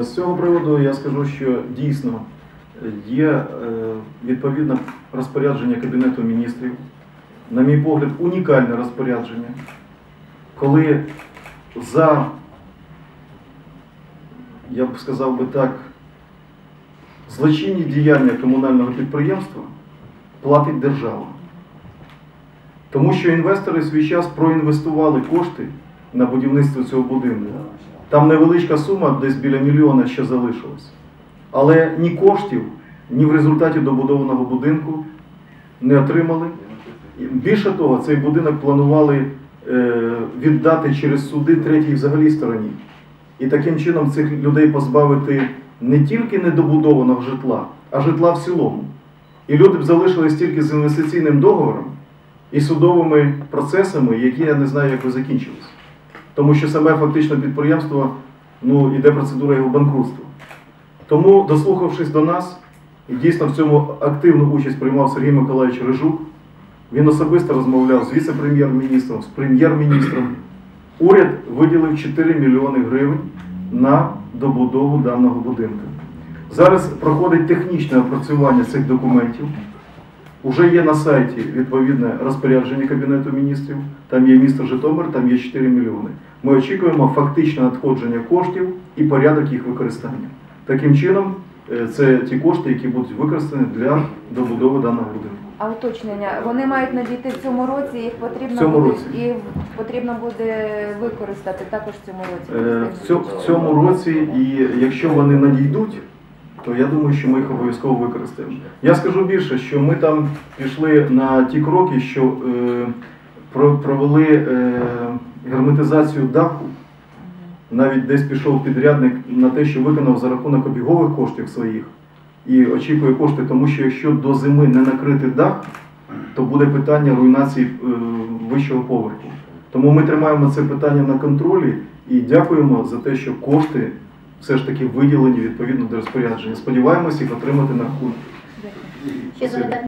Е, З цього приводу я скажу, що дійсно є е, відповідне розпорядження Кабінету міністрів, на мій погляд, унікальне розпорядження, коли за, я б сказав би так, злочинні діяння комунального підприємства платить держава. Тому що інвестори в свій час проінвестували кошти на будівництво цього будинку. Там невеличка сума, десь біля мільйона ще залишилась. Але ні коштів, ні в результаті добудованого будинку не отримали. Більше того, цей будинок планували е, віддати через суди третій взагалі стороні. І таким чином цих людей позбавити не тільки недобудованого житла, а житла в цілому. І люди б залишились тільки з інвестиційним договором і судовими процесами, які я не знаю, як ви закінчились. Тому що саме фактично підприємство, ну, іде процедура його банкрутства. Тому, дослухавшись до нас, і дійсно в цьому активну участь приймав Сергій Миколаївич Рижук, він особисто розмовляв з віце-прем'єр-міністром, з прем'єр-міністром. Уряд виділив 4 мільйони гривень на добудову даного будинку. Зараз проходить технічне опрацювання цих документів. Уже є на сайті відповідне розпорядження Кабінету міністрів, там є місто Житомир, там є 4 мільйони. Ми очікуємо фактичне надходження коштів і порядок їх використання. Таким чином, е, це ті кошти, які будуть використані для добудови даного будинку. А уточнення, вони мають надійти в цьому році, їх потрібно цьому буде році. і потрібно буде використати також в цьому році. Е, в цьому році, і якщо вони надійдуть, то я думаю, що ми їх обов'язково використаємо. Я скажу більше, що ми там пішли на ті кроки, що е, провели е, герметизацію даху. Навіть десь пішов підрядник на те, що виконав за рахунок обігових коштів своїх і очікує кошти, тому що якщо до зими не накрити дах, то буде питання руйнації е, вищого поверху. Тому ми тримаємо це питання на контролі і дякуємо за те, що кошти все ж таки виділені відповідно до розпорядження. Сподіваємося їх отримати на запитання